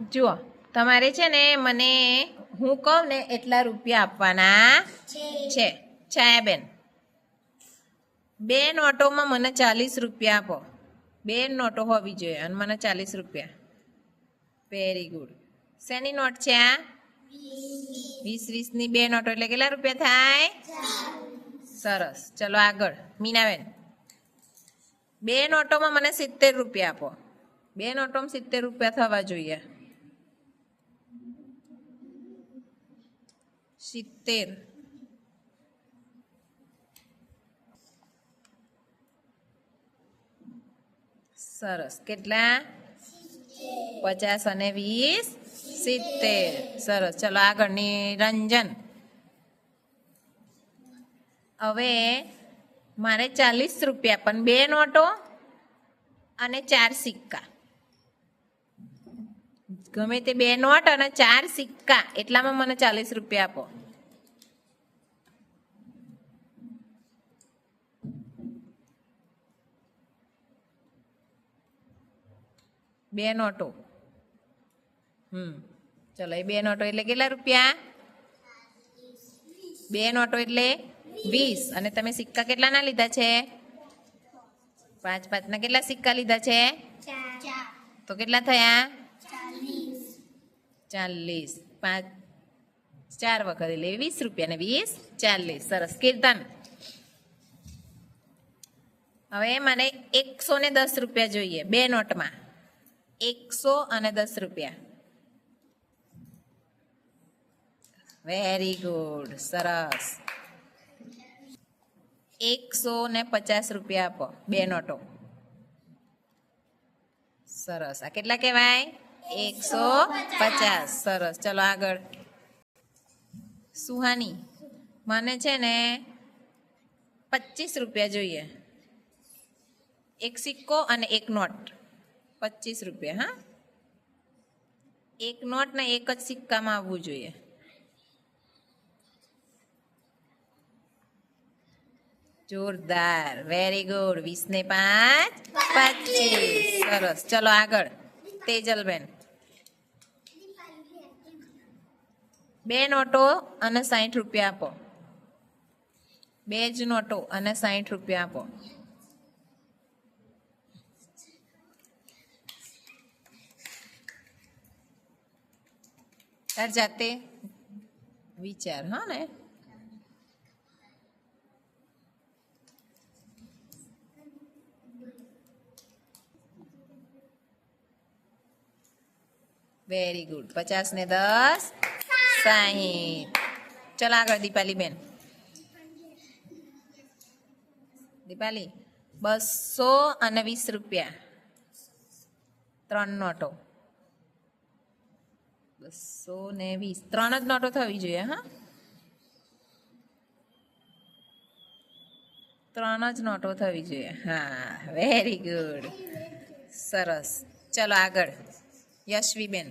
જુઓ તમારે છે ને મને હું કહું ને એટલા રૂપિયા આપવાના છે. છાયાબેન બે નોટોમાં મને ચાલીસ રૂપિયા આપો. બે નોટો હોવી જોઈએ અને મને ચાલીસ રૂપિયા. વેરી ગુડ શેની નોટ છે આ? વીસ વીસની બે નોટો એટલે કેટલા રૂપિયા થાય? સરસ. ચલો આગળ. મીનાબેન બે નોટોમાં મને સિત્તેર રૂપિયા આપો. બે નોટોમાં સિત્તેર રૂપિયા થવા જોઈએ. સિત્તેર સરસ. કેટલા? પચાસ અને વીસ. સિત્તેર સરસ. ચલો આગળ નિરંજન. હવે મારે ચાલીસ રૂપિયા પણ બે નોટો અને ચાર સિક્કા. ગમે તે બે નોટ અને ચાર સિક્કા. એટલામાં મને ચાલીસ રૂપિયા આપો. બે નોટો. હમ. ચલો એ બે નોટો એટલે કેટલા રૂપિયા? બે નોટો એટલે વીસ. અને તમે સિક્કા કેટલાના લીધા છે? પાંચ પાંચના કેટલા સિક્કા લીધા છે? તો કેટલા થયા? ચાલીસ, પાંચ, ચાર વખત એટલે વીસ રૂપિયા ને વીસ, ચાલીસ. સરસ. કીર્તન. હવે મને એકસો ને દસ રૂપિયા જોઈએ, બે નોટમાં. એકસો અને દસ રૂપિયા. વેરી ગુડ સરસ. એકસો ને પચાસ રૂપિયા આપો, બે નોટો. સરસ. આ કેટલા કહેવાય? એકસો પચાસ સરસ ચલો આગળ સુહાની મને છે ને પચીસ રૂપિયા જોઈએ એક સિક્કો અને એક નોટ પચીસ રૂપિયા હા એક નોટ ને એક જ સિક્કામાં આવવું જોઈએ જોરદાર વેરી ગુડ વીસ ને પાંચ પચીસ સરસ ચલો આગળ તેજલબેન બે નોટો અને સાઠ રૂપિયા આપો. બે જ નોટો અને સાઠ રૂપિયા આપો. તાર જાતે વિચાર, હા ને? વેરી ગુડ પચાસ ને દસ. સાહીઠ ચલો આગળ દીપાલી બેન દીપાલી બસો અને વીસ રૂપિયા ત્રણ નોટો બસો ને વીસ ત્રણ જ નોટો થવી જોઈએ હા ત્રણ જ નોટો થવી જોઈએ હા વેરી ગુડ સરસ ચલો આગળ યશવીબેન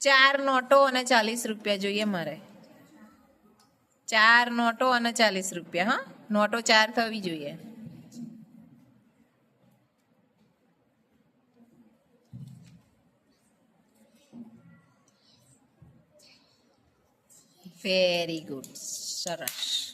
ચાર નોટો અને ચાલીસ રૂપિયા જોઈએ મારે. ચાર નોટો અને ચાલીસ રૂપિયા, હા? નોટો ચાર થવી જોઈએ. વેરી ગુડ સરસ.